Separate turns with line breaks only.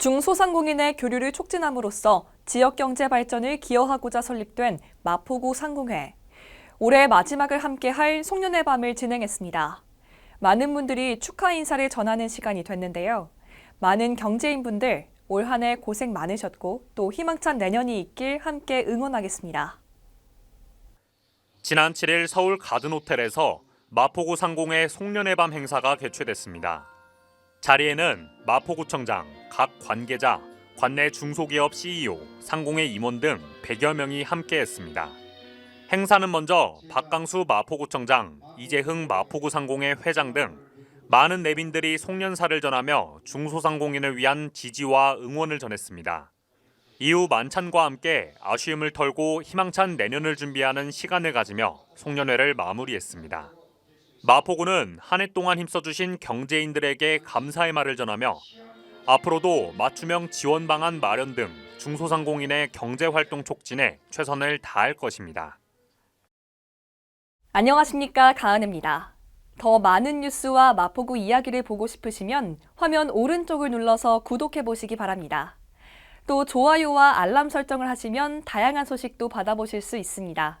중소상공인의 교류를 촉진함으로써 지역 경제 발전을 기여하고자 설립된 마포구 상공회. 올해 마지막을 함께할 송년회 밤을 진행했습니다. 많은 분들이 축하 인사를 전하는 시간이 됐는데요. 많은 경제인분들 올 한 해 고생 많으셨고 또 희망찬 내년이 있길 함께 응원하겠습니다.
지난 7일 서울 가든 호텔에서 마포구 상공의 송년회 밤 행사가 개최됐습니다. 자리에는 마포구청장, 각 관계자, 관내 중소기업 CEO, 상공의 임원 등 100여 명이 함께했습니다. 행사는 먼저 박강수 마포구청장, 이재흥 마포구 상공의 회장 등 많은 내빈들이 송년사를 전하며 중소상공인을 위한 지지와 응원을 전했습니다. 이후 만찬과 함께 아쉬움을 털고 희망찬 내년을 준비하는 시간을 가지며 송년회를 마무리했습니다. 마포구는 한 해 동안 힘써주신 경제인들에게 감사의 말을 전하며 앞으로도 맞춤형 지원 방안 마련 등 중소상공인의 경제 활동 촉진에 최선을 다할 것입니다.
안녕하십니까 가은입니다. 더 많은 뉴스와 마포구 이야기를 보고 싶으시면 화면 오른쪽을 눌러서 구독해 보시기 바랍니다. 또 좋아요와 알람 설정을 하시면 다양한 소식도 받아보실 수 있습니다.